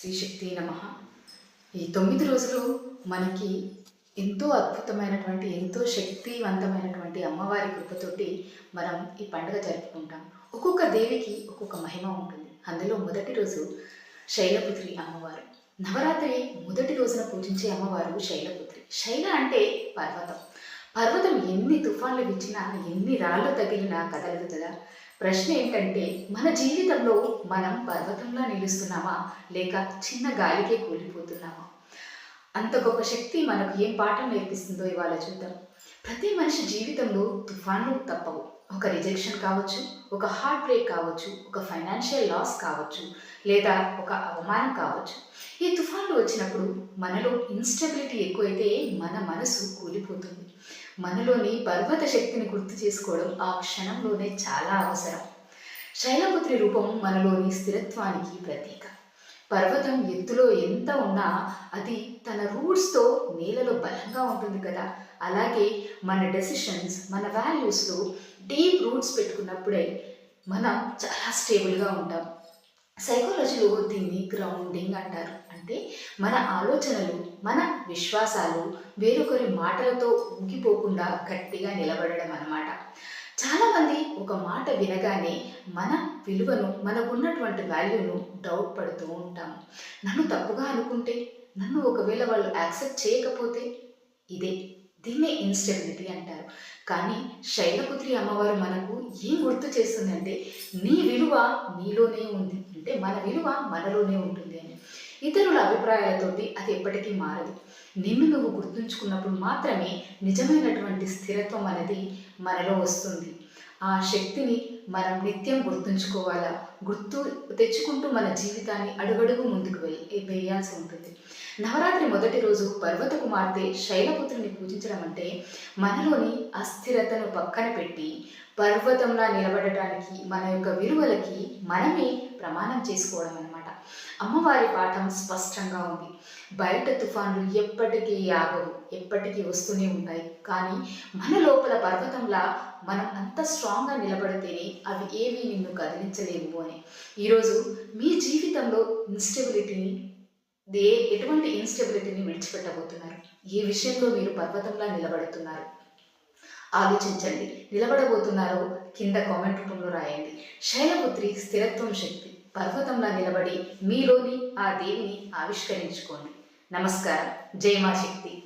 శ్రీశక్తి నమ. ఈ తొమ్మిది రోజులు మనకి ఎంతో అద్భుతమైనటువంటి ఎంతో శక్తివంతమైనటువంటి అమ్మవారి కృపతోటి మనం ఈ పండుగ జరుపుకుంటాం. ఒక్కొక్క దేవికి ఒక్కొక్క మహిమ ఉంటుంది. అందులో మొదటి రోజు శైలపుత్రి అమ్మవారు. నవరాత్రి మొదటి రోజున పూజించే అమ్మవారు శైలపుత్రి. శైల అంటే పర్వతం. పర్వతం ఎన్ని తుఫాన్లు ఇచ్చినా ఎన్ని రాళ్ళు తగిలినా కదలదు కదా. ప్రశ్న ఏంటంటే మన జీవితంలో మనం పర్వతంలా నిలుస్తున్నామా? లేక చిన్న గాలికే కూలిపోతున్నామా? అంత గొప్ప శక్తి మనకు ఏం పాఠం నేర్పిస్తుందో ఇవాళ చూద్దాం. ప్రతి మనిషి జీవితంలో తుఫాన్లు తప్పవు. ఒక రిజెక్షన్ కావచ్చు ఒక హార్ట్ బ్రేక్ కావచ్చు ఒక ఫైనాన్షియల్ లాస్ కావచ్చు లేదా ఒక అవమానం కావచ్చు. ఈ తుఫాన్లు వచ్చినప్పుడు మనలో ఇన్స్టెబిలిటీ ఎక్కువైతే మన మనసు కూలిపోతుంది. మనలోని పర్వత శక్తిని గుర్తు చేసుకోవడం ఆ క్షణంలోనే చాలా అవసరం. శైలపుత్రి రూపం మనలోని స్థిరత్వానికి ప్రతీక. పర్వతం ఎత్తులో ఎంత ఉన్నా అది తన రూట్స్తో నేలలో బలంగా ఉంటుంది కదా. అలాగే మన డెసిషన్స్ మన వాల్యూస్లో డీప్ రూట్స్ పెట్టుకున్నప్పుడే మనం చాలా స్టేబుల్గా ఉంటాం. సైకాలజీలో దీన్ని గ్రౌండింగ్ అంటారు. అంటే మన ఆలోచనలు మన విశ్వాసాలు వేరొకరి మాటలతో ఊగిపోకుండా గట్టిగా నిలబడడం అన్నమాట. చాలామంది ఒక మాట వినగానే మన విలువను మనకున్నటువంటి వాల్యూను డౌట్ పడుతూ ఉంటాం. నన్ను తప్పుగా అనుకుంటే నన్ను ఒకవేళ వాళ్ళు యాక్సెప్ట్ చేయకపోతే ఇదే దీన్నే ఇన్స్టెబిలిటీ అంటారు. కానీ శైలపుత్రి అమ్మవారు మనకు ఏం గుర్తు చేస్తుందంటే నీ విలువ నీలోనే ఉంది. అంటే మన విలువ మనలోనే ఉంటుంది. ఇతరుల అభిప్రాయాలతోటి అది ఎప్పటికీ మారదు. నిన్ను నువ్వు గుర్తుంచుకున్నప్పుడు మాత్రమే నిజమైనటువంటి స్థిరత్వం అనేది మనలో వస్తుంది. ఆ శక్తిని మనం నిత్యం గుర్తుంచుకోవాలా? గుర్తు తెచ్చుకుంటూ మన జీవితాన్ని అడుగడుగు ముందుకు వెళ్ళి వేయాల్సి ఉంటుంది. నవరాత్రి మొదటి రోజు పర్వత కుమార్తె శైలపుత్రుని పూజించడం అంటే మనలోని అస్థిరతను పక్కన పెట్టి పర్వతంలా నిలబడటానికి మన యొక్క విలువలకి మనమే ప్రమాణం చేసుకోవడం అనమాట అమ్మవారి పాఠం స్పష్టంగా ఉంది. బయట తుఫాన్లు ఎప్పటికీ ఆగవు ఎప్పటికీ వస్తూనే ఉంటాయి. కానీ మన లోపల పర్వతంలా మనం అంత స్ట్రాంగ్గా నిలబడితేనే అవి ఏవి నిన్ను కదిలించలేవు అని. ఈరోజు మీ జీవితంలో ఇన్స్టెబిలిటీని ఏ ఎటువంటి ఇన్స్టెబిలిటీని విడిచిపెట్టబోతున్నారు? ఏ విషయంలో మీరు పర్వతంలా నిలబడుతున్నారు. ఆలోచించండి. నిలబడబోతున్నారో కింద కామెంట్ రూపంలో రాయండి. శైలపుత్రి స్థిరత్వం శక్తి. పర్వతంలా నిలబడి మీలోని ఆ దేవిని ఆవిష్కరించుకోండి. నమస్కారం. జై మా శక్తి